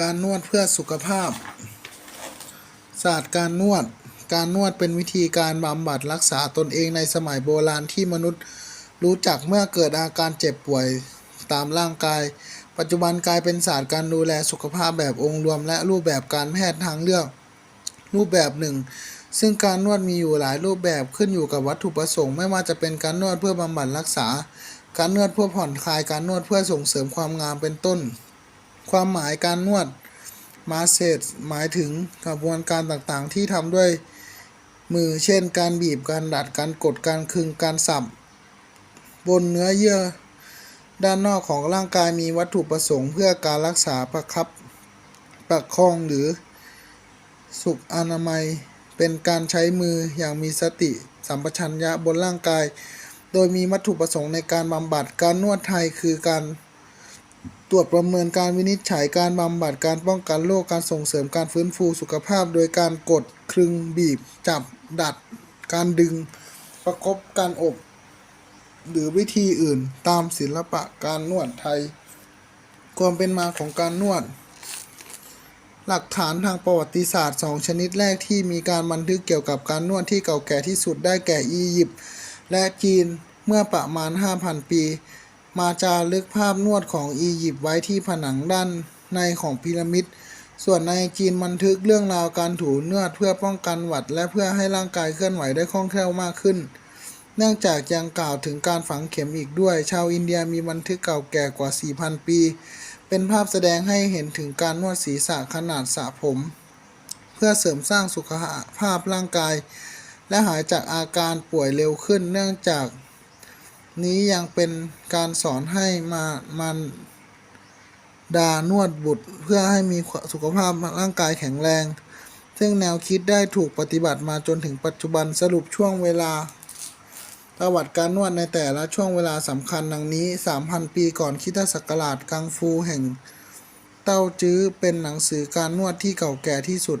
การนวดเพื่อสุขภาพ ศาสตร์การนวด การนวดเป็นวิธีการบำบัดรักษาตนเองในสมัยโบราณที่มนุษย์รู้จักเมื่อเกิดอาการเจ็บป่วยตามร่างกาย ปัจจุบันกลายเป็นศาสตร์การดูแลสุขภาพแบบองค์รวม และรูปแบบการแพทย์ทางเลือกรูปแบบหนึ่ง ซึ่งการนวดมีอยู่หลายรูปแบบขึ้นอยู่กับวัตถุประสงค์ไม่ว่าจะเป็นการนวดเพื่อบำบัดรักษา การนวดเพื่อผ่อนคลายการนวดเพื่อส่งเสริมความงามเป็นต้น ความหมายการนวดมาเซจหมายถึงกระบวนการต่างๆ ที่ทำด้วยมือเช่น การบีบการดัดการกดการคึงการสับบนเนื้อเยื่อ ด้านนอกของร่างกายมีวัตถุประสงค์ เพื่อการรักษาประคับประคองหรือสุขอนามัย เป็นการใช้มืออย่างมีสติสัมปชัญญะบนร่างกาย โดยมีวัตถุประสงค์ในการบำบัดการนวดไทยคือการ ตรวจประเมินการวินิจฉัยการบำบัดการป้องกันโรคการส่งเสริมการฟื้นฟูสุขภาพ โดยการกดคลึงบีบ จับดัด การดึง ประคบการอบ หรือวิธีอื่นตามศิลปะการนวดไทย ความเป็นมาของการนวด หลักฐานทางประวัติศาสตร์สองชนิดแรกที่มีการบันทึกเกี่ยวกับการนวดที่เก่าแก่ที่สุดได้แก่อียิปต์และจีนเมื่อประมาณ 5,000 ปี มาจารึกภาพนวดของอียิปต์ไว้ที่ผนังด้านในของพีระมิด ส่วนในจีนบันทึกเรื่องราวการถูเนวดเพื่อป้องกันหวัด และเพื่อให้ร่างกายเคลื่อนไหวได้คล่องแคล่วมากขึ้น เนื่องจากยังกล่าวถึงการฝังเข็มอีกด้วย ชาวอินเดียมีบันทึกเก่าแก่กว่า 4,000 ปี เป็นภาพแสดงให้เห็นถึงการนวดศีรษะขนาดสระผม เพื่อเสริมสร้างสุขภาพร่างกาย และหายจากอาการป่วยเร็วขึ้น เนื่องจาก นี้ยังเป็นการสอนให้มามันดานวดบุตรเพื่อให้มีสุขภาพร่างกายแข็งแรง ซึ่งแนวคิดได้ถูกปฏิบัติมาจนถึงปัจจุบันสรุปช่วงเวลา ประวัติการนวดในแต่ละช่วงเวลาสำคัญดังนี้ 3,000 ปีก่อนคริสตศักราชกังฟูแห่ง เต้าจื้อเป็นหนังสือการนวดที่เก่าแก่ที่สุด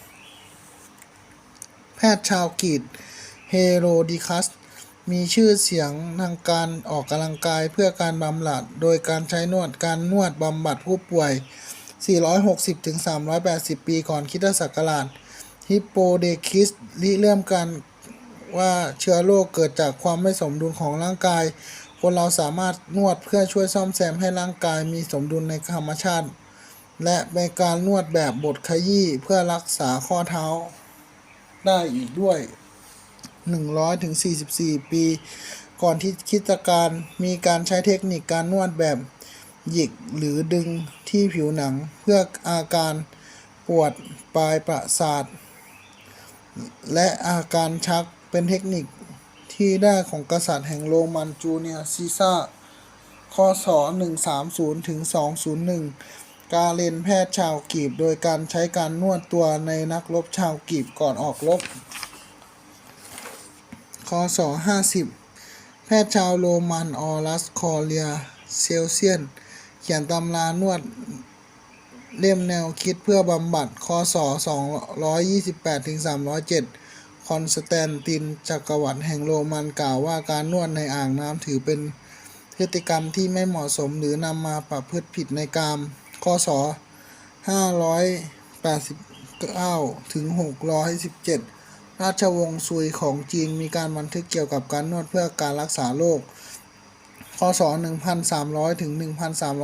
พทย์ชาวกรีกเฮโรดิคัส มีชื่อเสียงทางการออกกำลังกายเพื่อการบำบัด โดยการใช้นวดการนวดบำบัดผู้ป่วย 460-380 ปีก่อนคริสตศักราช ฮิปโปเดคิสริเริ่มการว่าเชื้อโรคเกิดจากความไม่สมดุลของร่างกาย คนเราสามารถนวดเพื่อช่วยซ่อมแซมให้ร่างกายมีสมดุลในธรรมชาติ และเป็นการนวดแบบบดขยี้เพื่อรักษาข้อเท้า ได้อีกด้วย 100ถึง44 ปี ก่อนที่คริสตการมีการใช้เทคนิคการนวดแบบหยิกหรือดึงที่ผิวหนังเพื่ออาการปวดปลายประสาท และอาการชักเป็นเทคนิคที่ได้ของกษัตริย์แห่งโรมันจูเนียซีซ่าร์คศ130ถึง201 การเรียนแพทย์ชาวกรีกโดยการใช้การนวดตัวในนักรบชาวกรีกก่อนออกรบคศ50 แพทย์ชาวโรมันออรัสคอเลียเซลเซียน เขียนตำรานวดเล่มแนวคิดเพื่อบำบัดคศ228-307 คอนสแตนตินจักรวรรดิแห่งโรมันกล่าวว่าการนวดในอ่างน้ำถือเป็นพฤติกรรมที่ไม่เหมาะสมหรือนำมาประพฤติผิดในกาม คศ589 ถึง 617 ราชวงศ์ซุยของจีนมีการบันทึกเกี่ยวกับการนวดเพื่อการรักษาโรค คศ 1,300 ถึง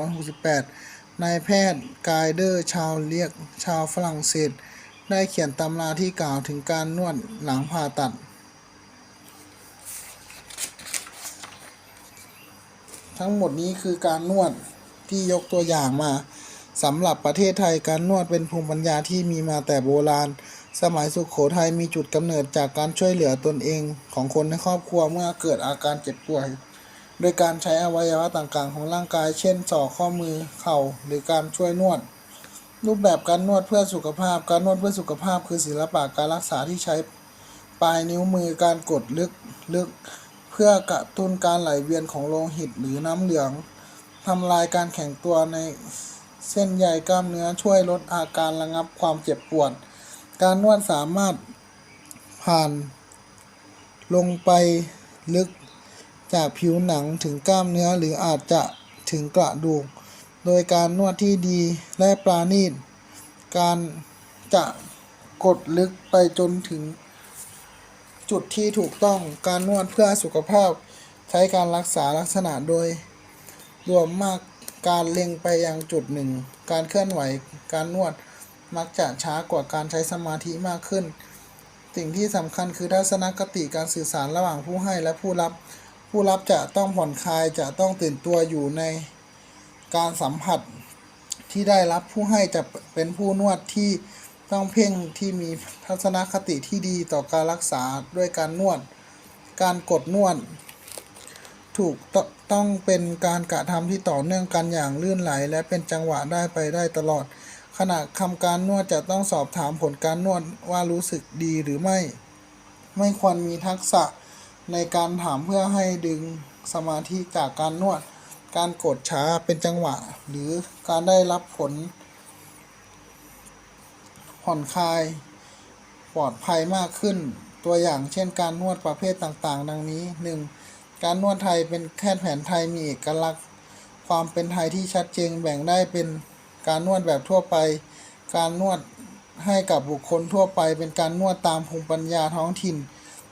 1,368 นายแพทย์กายเดอร์ชาวเลียกชาวฝรั่งเศส ได้เขียนตำราที่กล่าวถึงการนวดหลังผ่าตัดทั้งหมดนี้คือการนวดที่ยกตัวอย่างมา สำหรับประเทศไทยการนวดเป็นภูมิปัญญาที่มีมาแต่โบราณ สมัยสุขโขทัยมีจุดกำเนิดจากการช่วยเหลือตนเองของคนในครอบครัวเมื่อเกิดอาการเจ็บป่วย โดยการใช้อวัยวะต่างๆ ของร่างกาย เช่นศอกข้อมือเข่าหรือการช่วยนวด รูปแบบการนวดเพื่อสุขภาพ การนวดเพื่อสุขภาพคือศิลปะการรักษาที่ใช้ปลายนิ้วมือการกดลึกลึก เพื่อกระตุ้นการไหลเวียนของโลหิตหรือน้ำเหลืองทำลายการแข็งตัวใน เส้นใยกล้ามเนื้อช่วยลดอาการระงับความเจ็บปวด การนวดสามารถผ่านลงไปลึกจากผิวหนังถึงกล้ามเนื้อหรืออาจจะถึงกระดูก โดยการนวดที่ดีและปราณีต การจะกดลึกไปจนถึงจุดที่ถูกต้องการนวดเพื่อสุขภาพ ใช้การรักษาลักษณะโดย รวมมาก การเล็งไปยังจุดหนึ่ง การเคลื่อนไหว การนวดมักจะช้ากว่าการใช้สมาธิมากขึ้น สิ่งที่สำคัญคือทัศนคติการสื่อสารระหว่างผู้ให้และผู้รับ ผู้รับจะต้องผ่อนคลายจะต้องตื่นตัวอยู่ในการสัมผัสที่ได้รับผู้ให้จะเป็นผู้นวดที่ต้องเพ่งที่มีทัศนคติที่ดีต่อการรักษาด้วยการนวด การกดนวด ถูกตต้องเป็นการกระทำที่ต่อเนื่องกันอย่างลื่นไหล และเป็นจังหวะได้ไปได้ตลอด ขณะทำการนวดจะต้องสอบถามผลการนวดว่ารู้สึกดีหรือไม่ ไม่ควรมีทักษะในการถามเพื่อให้ดึงสมาธิจากการนวด การกดช้าเป็นจังหวะ หรือการได้รับผล ผ่อนคลายปลอดภัยมากขึ้น ตัวอย่างเช่นการนวดประเภทต่างๆ ดังนี้ 1. การนวดไทยเป็นแพทย์แผนไทยมีเอกลักษณ์ ความเป็นไทยที่ชัดเจนแบ่งได้เป็นการนวดแบบทั่วไป การนวดให้กับบุคคลทั่วไป เป็นการนวดตามภูมิปัญญาท้องถิ่น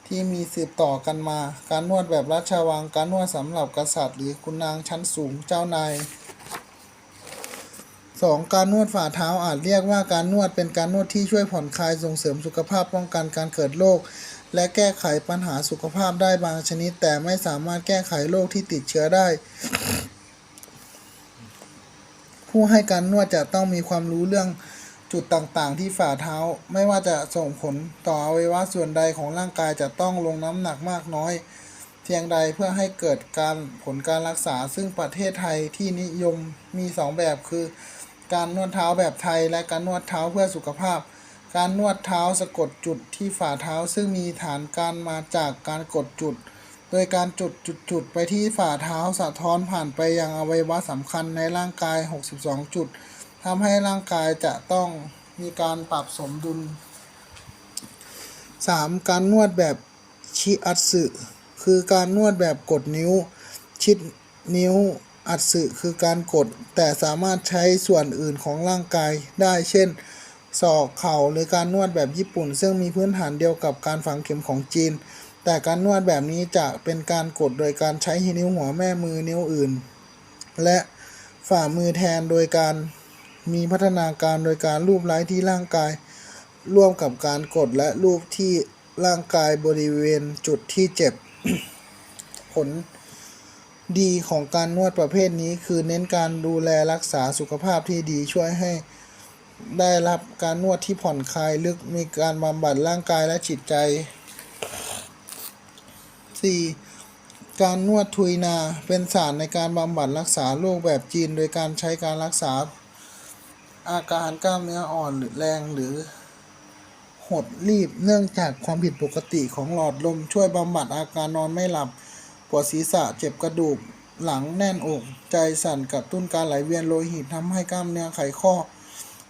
ที่มีสืบต่อกันมา การนวดแบบราชวัง การนวดสำหรับกษัตริย์หรือคุณนางชั้นสูงเจ้านาย 2. การนวดฝ่าเท้าอาจเรียกว่าการนวดเป็นการนวดที่ช่วยผ่อนคลายส่งเสริมสุขภาพป้องกันการเกิดโรค และแก้ไขปัญหาสุขภาพได้บางชนิด แต่ไม่สามารถแก้ไขโรคที่ติดเชื้อได้ ผู้ให้การนวดจะต้องมีความรู้เรื่องจุดต่างๆ ที่ฝ่าเท้า ไม่ว่าจะส่งผลต่ออวัยวะส่วนใดของร่างกายจะต้องลงน้ำหนักมากน้อย เพียงใดเพื่อให้เกิดการผลการรักษาซึ่งประเทศไทยที่นิยมมีสองแบบคือ การนวดเท้าแบบไทย และการนวดเท้าเพื่อสุขภาพ การนวดเท้าสะกดจุดที่ฝ่าเท้าซึ่งมีฐานการมาจากการกดจุด โดยการจุดจุดๆไปที่ฝ่าเท้าสะท้อนผ่านไปยังอวัยวะสำคัญในร่างกาย 62 จุดทำให้ร่างกายจะต้องมีการปรับสมดุล 3. การนวดแบบชิอัตสึคือการนวดแบบกดนิ้ว ชิดนิ้วอัตสึคือการกด แต่สามารถใช้ส่วนอื่นของร่างกายได้เช่น ศอกเข่าหรือการนวดแบบญี่ปุ่น ซึ่งมีพื้นฐานเดียวกับการฝังเข็มของจีน แต่การนวดแบบนี้จะเป็นการกดโดยการใช้นิ้วหัวแม่มือนิ้วอื่น และฝ่ามือแทนโดยการมีพัฒนาการโดยการลูบไล้ที่ร่างกาย ร่วมกับการกดและรูปที่ร่างกายบริเวณจุดที่เจ็บ ผลดีของการนวดประเภทนี้คือเน้นการดูแลรักษาสุขภาพที่ดีช่วยให้ ได้รับการนวดที่ผ่อนคลายลึกมีการบำบัดร่างกายและจิตใจ 4. การนวดทุยนาเป็นศาสตร์ในการบำบัดรักษาโรคแบบจีน โดยการใช้การรักษา อาการกล้ามเนื้ออ่อนหรือแรงหรือหดรีบเนื่องจากความผิดปกติของหลอดลมช่วยบำบัดอาการนอนไม่หลับ ปวดศีรษะเจ็บกระดูกหลังแน่นอก ใจสั่นกระตุ้นการไหลเวียนโลหิตทำให้กล้ามเนื้อไขข้อ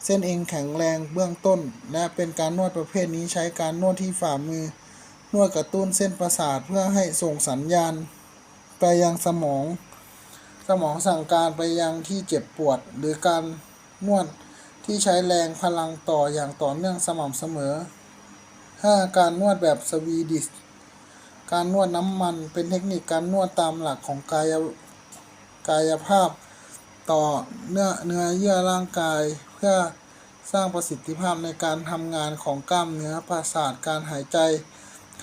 เส้นเอ็นแข็งแรงเบื้องต้น และเป็นการนวดประเภทนี้ใช้การนวดที่ฝ่ามือ นวดกระตุ้นเส้นประสาทเพื่อให้ส่งสัญญาณ ไปยังสมอง สมองสั่งการไปยังที่เจ็บปวด หรือการนวดที่ใช้แรงพลังต่ออย่างต่อเนื่องสม่ำเสมอ 5. การนวดแบบสวีดิชการนวดน้ำมันเป็นเทคนิคการนวดตามหลักของกายกายภาพ ต่อเนื้อเนื้อเยื่อร่างกาย เพื่อสร้างประสิทธิภาพในการทำงานของกล้ามเนื้อประสาทการหายใจ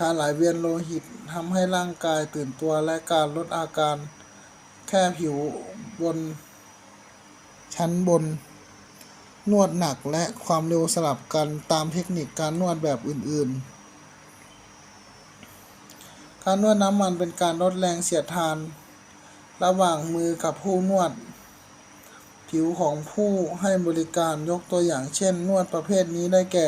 การไหลเวียนโลหิตทำให้ร่างกายตื่นตัวและการลดอาการแค่ผิวบน ชั้นบน นวดหนักและความเร็วสลับกันตามเทคนิคการนวดแบบอื่นๆ การนวดน้ำมันเป็นการลดแรงเสียดทาน ระหว่างมือกับผู้นวด ผิวของผู้ให้บริการยกตัวอย่างเช่น นวดประเภทนี้ได้แก่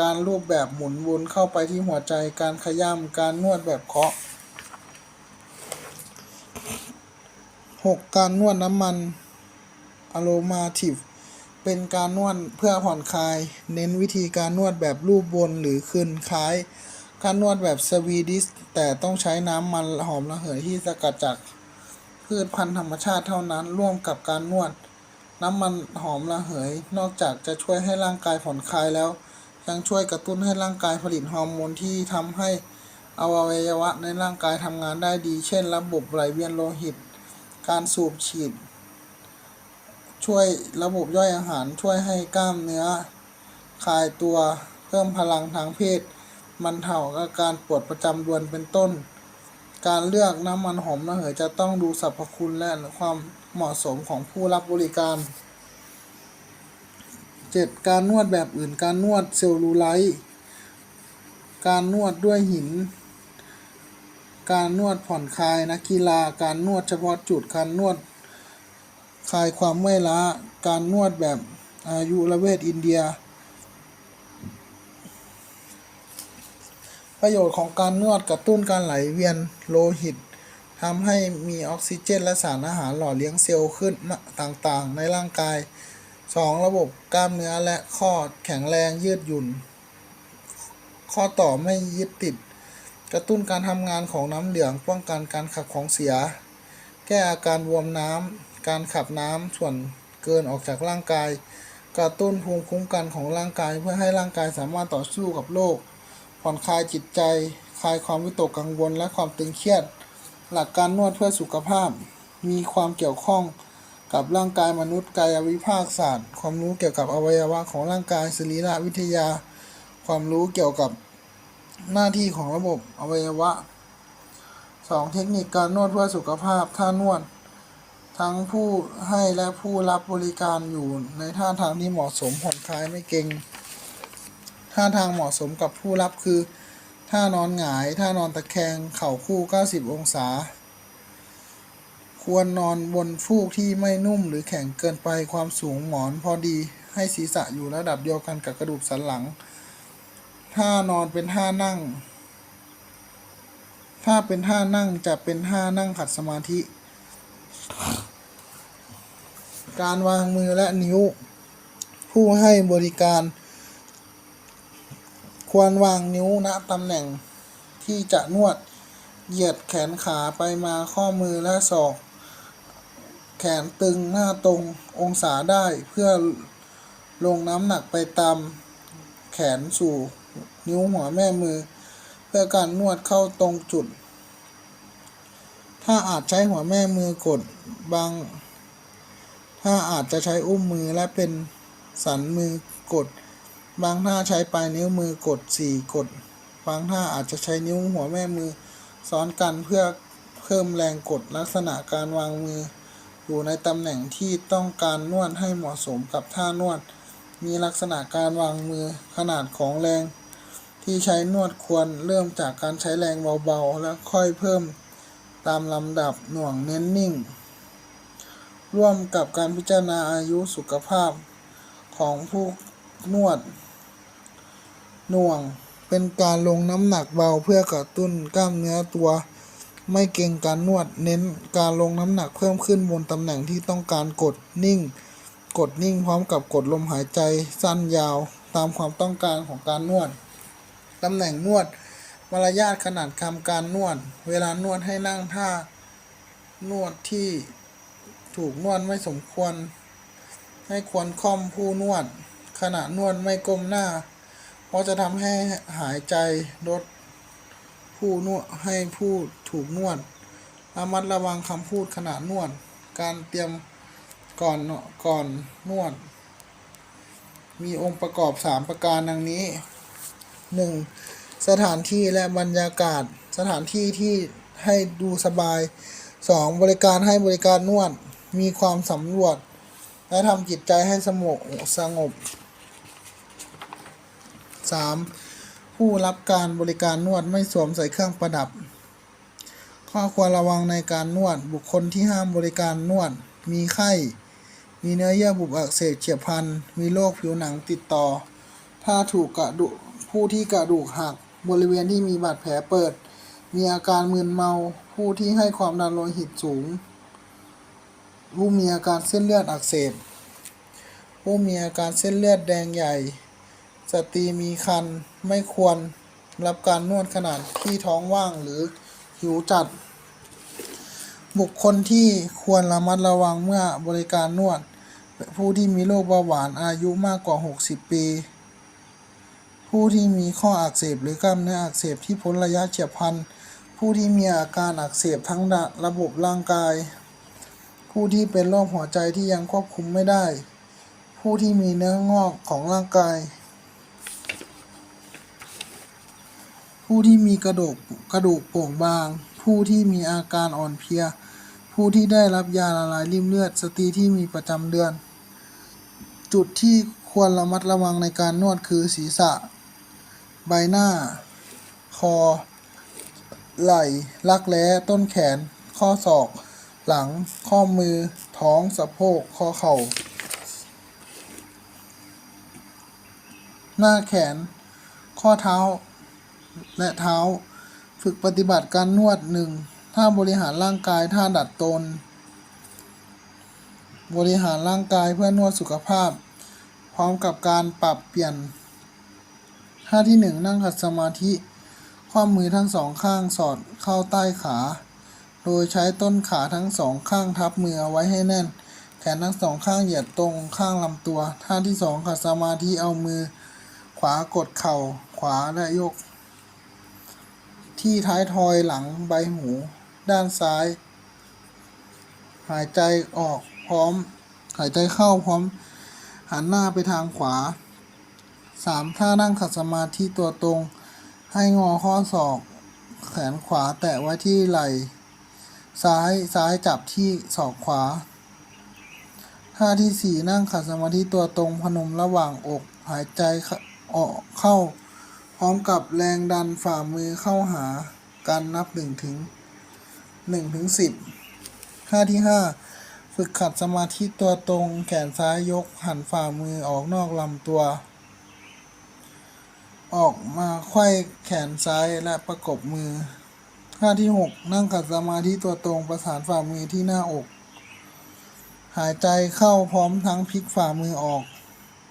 การรูปแบบหมุนวนเข้าไปที่หัวใจ การขย้ำการนวดแบบเคาะ 6. การนวดน้ำมัน aromative เป็นการนวดเพื่อผ่อนคลาย เน้นวิธีการนวดแบบรูปวนหรือคืนคล้าย การนวดแบบสวีดิชแต่ต้องใช้น้ำมันหอมระเหยที่สกัดจากพืชพันธุ์ธรรมชาติเท่านั้นร่วมกับการนวด น้ำมันหอมระเหย นอกจากจะช่วยให้ร่างกายผ่อนคลายแล้ว ยังช่วยกระตุ้นให้ร่างกายผลิตฮอร์โมนที่ทำให้อวัยวะในร่างกายทำงานได้ดี เช่น ระบบไหลเวียนโลหิต การสูบฉีด ช่วยระบบย่อยอาหารช่วยให้กล้ามเนื้อ คลายตัวเพิ่มพลังทางเพศบรรเทาอาการปวดประจำเดือนเป็นต้น การเลือกน้ำมันหอมระเหยจะต้องดูสรรพคุณและความ เหมาะสมของผู้รับบริการ 7. การนวดแบบอื่นการนวดเซลลูไลท์การนวดด้วยหิน การนวดผ่อนคลายนักกีฬา การนวดเฉพาะจุดการนวดคลายความเมื่อยล้า การนวดแบบอายุรเวทอินเดีย ประโยชน์ของการนวดกระตุ้นการไหลเวียนโลหิต ทำให้มีออกซิเจน และสารอาหารหล่อเลี้ยงเซลล์ขึ้นต่างๆ ในร่างกาย 2. ระบบกล้ามเนื้อและข้อแข็งแรงยืดหยุ่น ข้อต่อไม่ยึดติด กระตุ้นการทำงานของน้ำเหลืองป้องกันการขับของเสีย แก้อาการบวมน้ำการขับน้ำส่วนเกินออกจากร่างกาย กระตุ้นภูมิคุ้มกันของร่างกายเพื่อให้ร่างกายสามารถต่อสู้กับโรคผ่อนคลายจิตใจ คลายความวิตกกังวลและความตึงเครียด หลักการนวดเพื่อสุขภาพ มีความเกี่ยวข้องกับร่างกายมนุษย์กายวิภาคศาสตร์ ความรู้เกี่ยวกับอวัยวะของร่างกายสรีระวิทยา ความรู้เกี่ยวกับหน้าที่ของระบบอวัยวะ 2. เทคนิคการนวดเพื่อสุขภาพท่านวด ทั้งผู้ให้และผู้รับบริการอยู่ในท่าทางที่เหมาะสมผ่อนคลายไม่เกร็งท่าทางเหมาะสมกับผู้รับคือ ท่านอนหงาย ท่านอนตะแคง เข่าคู่ 90 องศา ควรนอนบนฟูกที่ไม่นุ่มหรือแข็งเกินไป ความสูงหมอนพอดี ให้ศีรษะอยู่ระดับเดียวกันกับกระดูกสันหลัง ท่านอนเป็นท่านั่ง ถ้าเป็นท่านั่งจะเป็นท่านั่งขัดสมาธิ การวางมือและนิ้ว ผู้ให้บริการ ควรวางนิ้วณตำแหน่งที่จะนวดเหยียดแขนขาไปมาข้อมือและศอก แขนตึงหน้าตรงองศาได้เพื่อลงน้ำหนักไปตามแขนสู่นิ้วหัวแม่มือ เพื่อการนวดเข้าตรงจุด ถ้าอาจใช้หัวแม่มือกดบาง ถ้าอาจจะใช้อุ้มมือและเป็นสันมือกด บางท่าใช้ปลายนิ้วมือกดสี่กด บางท่าอาจจะใช้นิ้วหัวแม่มือ ซ้อนกันเพื่อเพิ่มแรงกดลักษณะการวางมือ อยู่ในตำแหน่งที่ต้องการนวดให้เหมาะสมกับท่านวด มีลักษณะการวางมือขนาดของแรง ที่ใช้นวดควรเริ่มจากการใช้แรงเบาๆ และค่อยเพิ่มตามลำดับหน่วงเน้นนิ่ง ร่วมกับการพิจารณาอายุสุขภาพของผู้นวด หน่วง เป็นการลงน้ำหนักเบาเพื่อกระตุ้นกล้ามเนื้อตัว ไม่เกร็งการนวดเน้นการลงน้ำหนักเพิ่มขึ้นบนตำแหน่งที่ต้องการกดนิ่ง กดนิ่งพร้อมกับกดลมหายใจสั้นยาวตามความต้องการของการนวด ตำแหน่งนวด มารยาทขนาดคำการนวด เวลานวดให้นั่งท่านวดที่ถูกนวดไม่สมควร ให้ควรค่อมผู้นวด ขณะนวดไม่ก้มหน้า เพราะจะทำให้หายใจลดผู้นวดให้ผู้ถูกนวด ระมัดระวังคำพูดขณะนวด การเตรียมก่อนก่อนนวด มีองค์ประกอบ 3 ประการดังนี้ 1. สถานที่และบรรยากาศ สถานที่ที่ให้ดูสบาย 2. บริการให้บริการนวด มีความสำรวจ และทำจิตใจให้สงบสงบ 3. ผู้รับการบริการนวดไม่สวมใส่เครื่องประดับ ข้อควรระวังในการนวดบุคคลที่ห้ามบริการนวด มีไข้ มีเนื้อเยื่อบุอักเสบเฉียบพลัน มีโรคผิวหนังติดต่อ ถ้าถูกกระดูกผู้ที่กระดูกหักบริเวณที่มีบาดแผลเปิด มีอาการมึนเมาผู้ที่ให้ความดันโลหิตสูง ผู้มีอาการเส้นเลือดอักเสบผู้มีอาการเส้นเลือดแดงใหญ่ สตรีมีครรภ์ไม่ควรรับการนวดขนาดที่ท้องว่างหรือหิวจัด บุคคลที่ควรระมัดระวังเมื่อบริการนวด ผู้ที่มีโรคเบาหวานอายุมากกว่า 60 ปี ผู้ที่มีข้ออักเสบหรือกล้ามเนื้ออักเสบที่พ้นระยะเฉียบพลัน ผู้ที่มีอาการอักเสบทั้งระบบร่างกาย ผู้ที่เป็นโรคหัวใจที่ยังควบคุมไม่ได้ ผู้ที่มีเนื้องอกของร่างกาย ผู้ที่มีกระดูกกระดูกโป่งบาง ผู้ที่มีอาการอ่อนเพลีย ผู้ที่ได้รับยาละลายริ่มเลือด สตรีที่มีประจำเดือน จุดที่ควรระมัดระวังในการนวดคือศีรษะ ใบหน้า คอ ไหล่รักแร้ต้นแขน ข้อศอก หลัง ข้อมือ ท้องสะโพก ข้อเข่า หน้าแขน ข้อเท้า และเท้า ฝึกปฏิบัติการนวดหนึ่งท่าบริหารร่างกายท่าดัดตน บริหารร่างกายเพื่อนวดสุขภาพ พร้อมกับการปรับเปลี่ยน ท่าที่หนึ่งนั่งขัดสมาธิ ข้อมือทั้งสองข้างสอดเข้าใต้ขา โดยใช้ต้นขาทั้งสองข้างทับมือไว้ให้แน่น แขนทั้งสองข้างเหยียดตรงข้างลำตัว ท่าที่สองขัดสมาธิเอามือ ขวากดเข่าขวาและยก ที่ท้ายทอยหลังใบหู ด้านซ้าย หายใจออกพร้อม หายใจเข้าพร้อม หันหน้าไปทางขวาสามท่านั่งขัดสมาธิตัวตรง ให้งอข้อศอก แขนขวาแตะไว้ที่ไหล่ซ้ายซ้ายจับที่ศอกขวา ท่าที่สี่นั่งขัดสมาธิตัวตรงพนมระหว่างอก หายใจเข้าออกเข้า ร้อมกับแรงดันฝ่ามือเข้าหาการนับหนึ่งถึงหนึ่งถึงสิบท่าที่ห้าฝึกขัดสมาธิตัวตรงแขนซ้ายยกหันฝ่ามือออกนอกลำตัว ออกมาไขว้แขนซ้ายและประกบมือท่าที่หกนั่งขัดสมาธิตัวตรงประสานฝ่ามือที่หน้าอก หายใจเข้าพร้อมทั้งพลิกฝ่ามือออก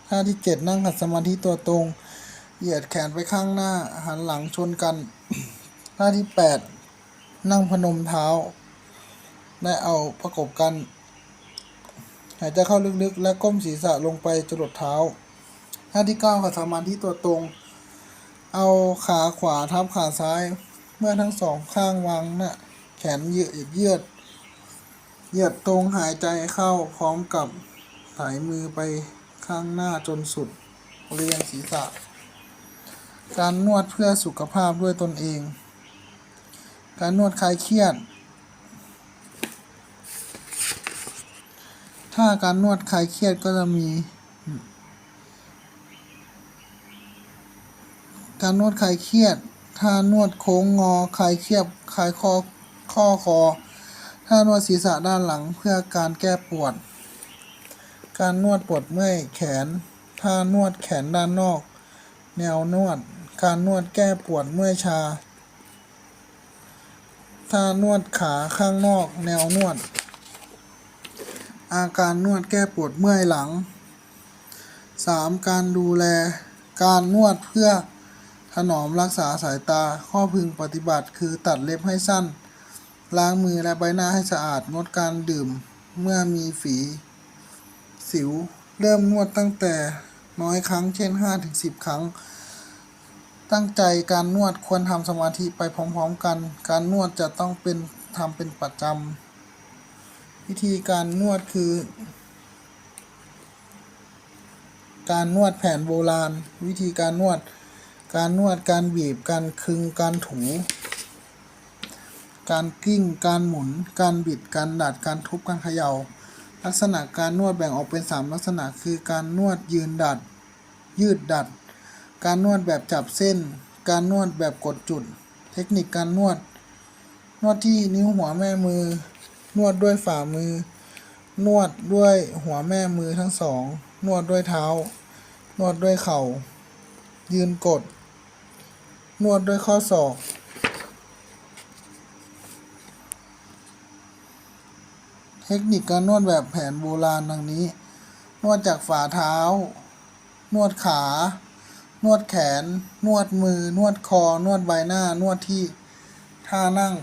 ท่าที่เจ็ดนั่งขัดสมาธิตัวตรง เหยียดแขนไปข้างหน้า หันหลังชนกันท่าที่แปดนั่งพนมเท้าและเอาประกบกัน หายใจเข้าลึกๆ และก้มศีรษะลงไปจรดเท้าท่าที่เก้าขัดสมาธิตัวตรง เอาขาขวาทับขาซ้าย เมื่อทั้งสองข้างวางหนะ่ะแขนเยืดเยืดเหยียดตรงหายใจเข้าพร้อมกับไถมือไปข้างหน้าจนสุดบริเวณศีรษะ การนวดเพื่อสุขภาพด้วยตนเอง การนวดคลายเครียด ถ้าการนวดคลายเครียดก็จะมี การนวดคลายเครียดท่านวดโค้งงอคลายเครียดคลายคอข้อคอท่านวดศีรษะด้านหลังเพื่อการแก้ปวด การนวดปวดเมื่อยแขนท่านวดแขนด้านนอก แนวนวด การนวดแก้ปวดเมื่อยชาท่านวดขาข้างนอกแนวนวด อาการนวดแก้ปวดเมื่อยหลัง 3. การดูแลการนวดเพื่อถนอมรักษาสายตาข้อพึงปฏิบัติคือตัดเล็บให้สั้น ล้างมือและใบหน้าให้สะอาดงดการดื่มเมื่อมีฝี สิว เริ่มนวดตั้งแต่น้อยครั้งเช่น 5-10 ครั้ง ตั้งใจการนวดควรทำสมาธิไปพร้อมๆกัน การนวดจะต้องเป็นทำเป็นประจำวิธีการนวดคือ การนวดแผนโบราณ วิธีการนวด การนวดการบีบการคึงการถู การกิ้ง การหมุน การบิดการดัดการทุบการเขย่า ลักษณะการนวดแบ่งออกเป็น 3 ลักษณะคือการนวดยืนดัด ยืดดัด การนวดแบบจับเส้น การนวดแบบกดจุด เทคนิคการนวด นวดที่นิ้วหัวแม่มือ นวดด้วยฝ่ามือ นวดด้วยหัวแม่มือทั้งสอง นวดด้วยเท้า นวดด้วยเข่า ยืนกด นวดด้วยข้อศอกเทคนิคการนวดแบบแผนโบราณดังนี้ นวดจากฝ่าเท้า นวดขา นวดแขน นวดมือ นวดคอ นวดใบหน้า นวดที่ท่านั่ง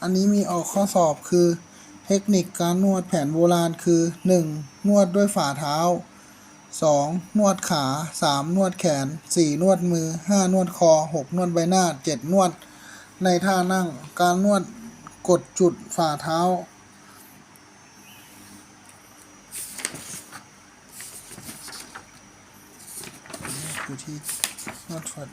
อันนี้มีออกข้อสอบคือ เทคนิคการนวดแผนโบราณคือ 1. นวดด้วยฝ่าเท้า 2. นวดขา 3. นวดแขน 4. นวดมือ 5. นวดคอ 6. นวดใบหน้า 7. นวดในท่านั่ง การนวดกดจุดฝ่าเท้า อยู่ที่นวดฝั